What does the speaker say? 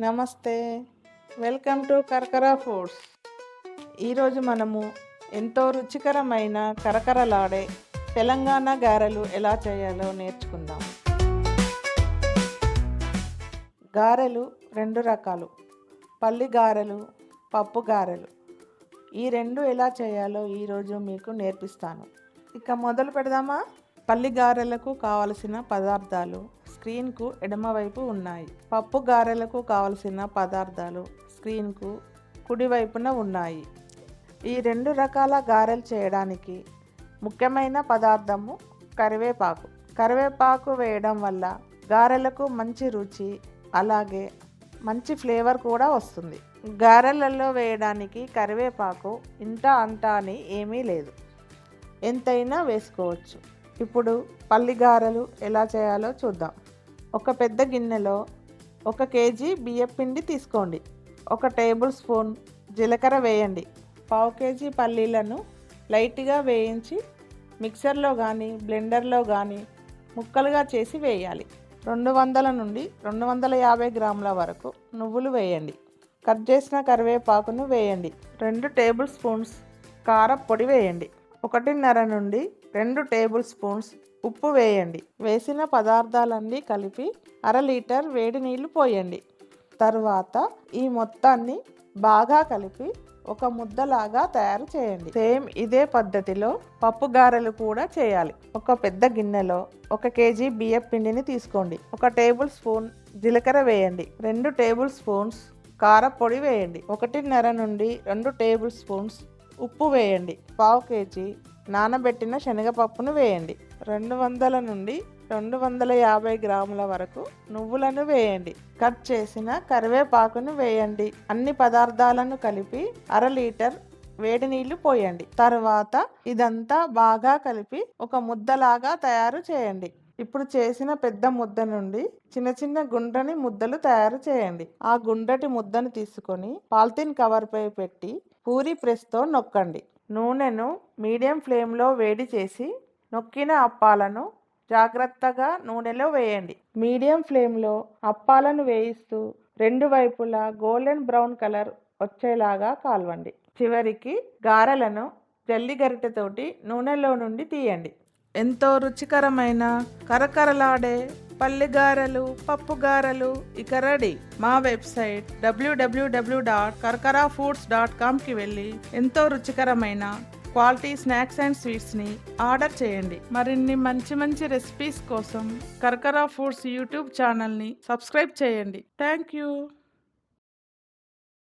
నమస్తే. Welcome to Karakara Foods. ఈరోజు మనము ఎంతో రుచికరమైన కరకరలాడే తెలంగాణ గారెలు ఎలా చేయాలో నేర్చుకుందాం. గారెలు రెండు రకాలు. పల్లి గారెలు పప్పు గారెలు. ఈ రెండు ఎలా చేయాలో ఈరోజు మీకు నేర్పిస్తాను. ఇక మొదలు పెడదామా? పల్లి గారెలకు కావలసిన పదార్థాలు స్క్రీన్కు ఎడమవైపు ఉన్నాయి. పప్పు గారెలకు కావలసిన పదార్థాలు స్క్రీన్కు కుడివైపున ఉన్నాయి. ఈ రెండు రకాల గారెలు చేయడానికి ముఖ్యమైన పదార్థము కరివేపాకు. కరివేపాకు వేయడం వల్ల గారెలకు మంచి రుచి అలాగే మంచి ఫ్లేవర్ కూడా వస్తుంది. గారెలలో వేయడానికి కరివేపాకు ఇంత అంత అని ఏమీ లేదు. ఎంతైనా వేసుకోవచ్చు. ఇప్పుడు పల్లి గారెలు ఎలా చేయాలో చూద్దాం. ఒక పెద్ద గిన్నెలో ఒక కేజీ బియ్యపిండి తీసుకోండి. ఒక టేబుల్ స్పూన్ జీలకర్ర వేయండి. పావు కేజీ పల్లీలను లైట్గా వేయించి మిక్సర్లో కానీ బ్లెండర్లో కానీ ముక్కలుగా చేసి వేయాలి. రెండు వందల నుండి రెండు వందల యాభై గ్రాముల వరకు నువ్వులు వేయండి. కట్ చేసిన కరివేపాకును వేయండి. రెండు టేబుల్ స్పూన్స్ కారపొడి వేయండి. ఒకటిన్నర నుండి రెండు టేబుల్ స్పూన్స్ ఉప్పు వేయండి. వేసిన పదార్థాలన్నీ కలిపి అర లీటర్ వేడి నీళ్ళు పోయండి. తర్వాత ఈ మొత్తాన్ని బాగా కలిపి ఒక ముద్దలాగా తయారు చేయండి. సేమ్ ఇదే పద్ధతిలో పప్పు గారెలు కూడా చేయాలి. ఒక పెద్ద గిన్నెలో ఒక కేజీ బియ్యం పిండిని తీసుకోండి. ఒక టేబుల్ స్పూన్ జీలకర్ర వేయండి. రెండు టేబుల్ స్పూన్స్ కారపొడి వేయండి. ఒకటిన్నర నుండి రెండు టేబుల్ స్పూన్స్ ఉప్పు వేయండి. పావు కేజీ నానబెట్టిన శనగపప్పును వేయండి. రెండు వందల నుండి రెండు వందల యాభై గ్రాముల వరకు నువ్వులను వేయండి. కట్ చేసిన కరివేపాకును వేయండి. అన్ని పదార్థాలను కలిపి అర లీటర్ వేడి నీళ్ళు పోయండి. తర్వాత ఇదంతా బాగా కలిపి ఒక ముద్దలాగా తయారు చేయండి. ఇప్పుడు చేసిన పెద్ద ముద్ద నుండి చిన్న చిన్న గుండ్రని ముద్దలు తయారు చేయండి. ఆ గుండ్రటి ముద్దను తీసుకొని పాలిథిన్ కవర్పై పెట్టి పూరి ప్రెస్తో నొక్కండి. నూనెను మీడియం ఫ్లేమ్లో వేడి చేసి నొక్కిన అప్పాలను జాగ్రత్తగా నూనెలో వేయండి. మీడియం ఫ్లేమ్లో అప్పాలను వేయిస్తూ రెండు వైపులా గోల్డెన్ బ్రౌన్ కలర్ వచ్చేలాగా కాల్వండి. చివరికి గారెలను జల్లి గరిటెతోటి నూనెలో నుండి తీయండి. ఎంతో రుచికరమైన కరకరలాడే పల్లి గారెలు పప్పు గారెలు ఇక రెడీ. మా website W W W dot Karkara Foods dot కామ్కి వెళ్ళి ఎంతో రుచికరమైన క్వాలిటీ స్నాక్స్ అండ్ స్వీట్స్ని ఆర్డర్ చేయండి. మరిన్ని మంచి మంచి రెసిపీస్ కోసం కర్కరా ఫుడ్స్ యూట్యూబ్ ఛానల్ని సబ్స్క్రైబ్ చేయండి. Thank you